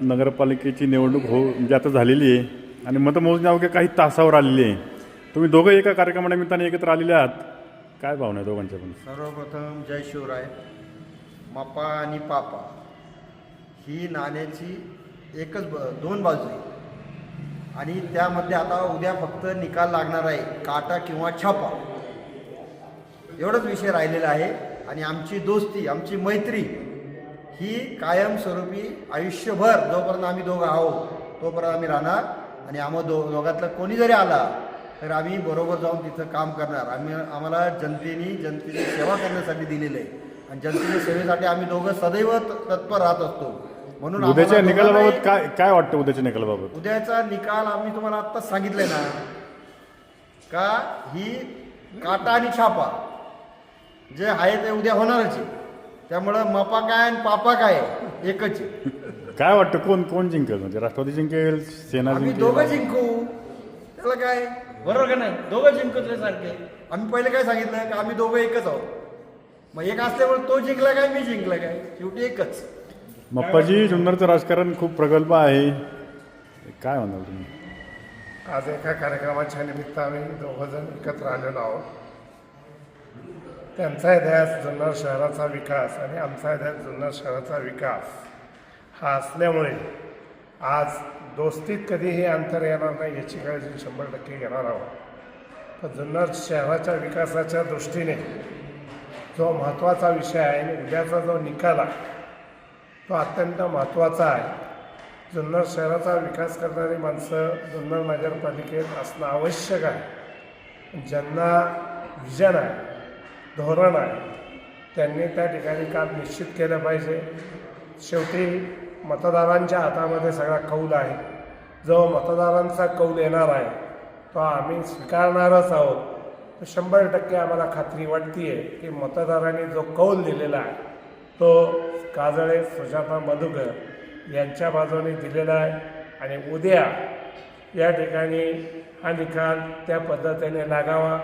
नगरपालिकेची निवडणूक हो म्हणजे आता झालेली आहे आणि मतमोजणी अवघ्या काही तासावर आलेली आहे. तुम्ही दोघं एका कार्यक्रमानिमित्ताने एकत्र आलेले आहात. काय भावना आहे दोघांच्या पण? सर्वप्रथम जय शिवराय. मापा आणि पापा ही नाण्याची एकच ब दोन बाजू आहे. आणि त्यामध्ये आता उद्या फक्त निकाल लागणार आहे काटा किंवा छापा. एवढंच विषय राहिलेला आहे आणि आमची दोस्ती आमची मैत्री ही कायमस्वरूपी आयुष्यभर जोपर्यंत आम्ही दोघं आहोत तोपर्यंत आम्ही राहणार आणि आम्हा दो दोघातलं कोणी जरी आला तर आम्ही बरोबर जाऊन तिथं काम करणार. आम्ही आम्हाला जनतेने जनतेची सेवा करण्यासाठी दिलेलं आहे. आणि जनतेच्या सेवेसाठी आम्ही दोघं सदैव तत्पर राहत असतो. म्हणून उद्याच्या निकालाबाबत काय काय वाटतं उद्याच्या निकालाबाबत? उद्याचा निकाल आम्ही तुम्हाला आत्ताच सांगितलंय ना का ही काटा आणि छापा जे आहे ते उद्या होणारच आहे. त्यामुळं मपा काय आणि पापा काय? एकच आहे. काय वाटतं कोण कोण जिंकेल? म्हणजे राष्ट्रवादी जिंकेल सेना आम्ही दोघं जिंकेल जिंकू. त्याला काय? बरोबर का नाही? दोघं जिंकतले सारखे. आम्ही पहिले काय सांगितलं? का आम्ही दोघं एकच आहोत. मग एक असल्यामुळे तो जिंकला काय मी जिंकला काय? शेवटी एकच. मप्पाजी जुन्नरचं राजकारण खूप प्रगल्भ आहे. काय म्हणाल तुम्ही? आज एका कार्यक्रमाच्या निमित्त आम्ही दोघंजण एकत्र आलेलो आहोत. त्यांचा ध्यास जुन्नर शहराचा विकास आणि आमचा ध्यास जुन्नर शहराचा विकास. हा असल्यामुळे आज दोस्तीत कधीही अंतर येणार नाही याची काळजी शंभर टक्के घेणार आहोत. तर जुन्नर शहराच्या विकासाच्या दृष्टीने जो महत्त्वाचा विषय आहे आणि उद्याचा जो निकाल आहे तो अत्यंत महत्त्वाचा आहे. जुन्नर शहराचा विकास करणारी माणसं जुन्नर नगरपालिकेत असणं आवश्यक आहे. ज्यांना विजन आहे धोरण आहे. त्यांनी त्या ठिकाणी काम निश्चित केलं पाहिजे. शेवटी मतदारांच्या हातामध्ये सगळा कौल आहे. जो मतदारांचा कौल येणार आहे तो आम्ही स्वीकारणारच आहोत. तर शंभर टक्के आम्हाला खात्री वाटते आहे की मतदारांनी जो कौल दिलेला आहे तो काजळे सुजाता मधुकर यांच्या बाजूने दिलेला आहे. आणि उद्या या ठिकाणी हा निकाल त्या पद्धतीने लागावा.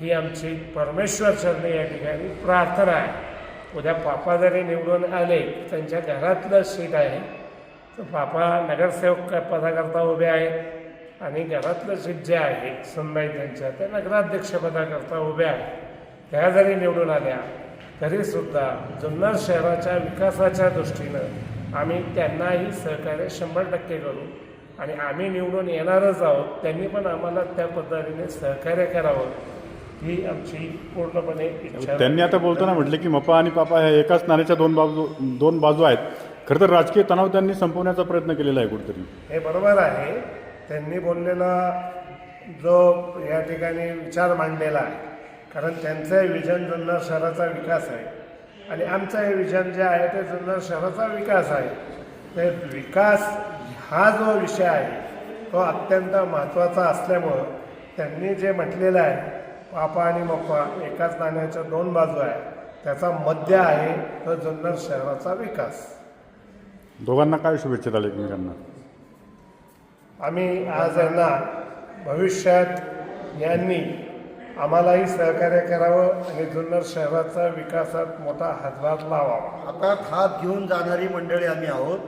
ही आमची परमेश्वर चरणी या ठिकाणी प्रार्थना आहे. उद्या पापा जरी निवडून आले त्यांच्या घरातलं सीट आहे. तर पापा नगरसेवक पदाकरता उभे आहेत आणि घरातलं सीट जे आहे सुनबाई त्यांच्या त्या नगराध्यक्षपदाकरता उभ्या आहेत. त्या जरी निवडून आल्या तरीसुद्धा जुन्नर शहराच्या विकासाच्या दृष्टीनं आम्ही त्यांनाही सहकार्य शंभर टक्के करू आणि आम्ही निवडून येणारच आहोत. त्यांनी पण आम्हाला त्या पद्धतीने सहकार्य करावं. ही आमची पूर्णपणे इच्छा. त्यांनी आता बोलताना म्हटलं की मप्पा आणि पापा ह्या एकाच नाण्याच्या दोन बाजू दोन बाजू आहेत. खरं तर राजकीय तणाव त्यांनी संपवण्याचा प्रयत्न केलेला आहे कुठेतरी. हे बरोबर आहे. त्यांनी बोललेला जो या ठिकाणी विचार मांडलेला आहे. कारण त्यांचं हे विजन जुन्नर शहराचा विकास आहे. आणि आमचं हे विजन जे आहे ते जुन्नर शहराचा विकास आहे. ते विकास हा जो विषय आहे तो अत्यंत महत्त्वाचा असल्यामुळं त्यांनी जे म्हटलेलं आहे पापा आणि मप्पा एकाच नाण्याच्या दोन बाजू आहे त्याचा मध्य आहे तो जुन्नर शहराचा विकास. दोघांना काय शुभेच्छा द्याल एकमेकांना? आम्ही आज यांना भविष्यात यांनी आम्हालाही सहकार्य करावं आणि जुन्नर शहराचा विकासात मोठा हातभार लावावा. हातात हात घेऊन जाणारी मंडळी आम्ही आहोत.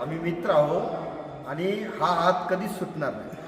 आम्ही मित्र आहोत आणि हा हात कधीच सुटणार नाही.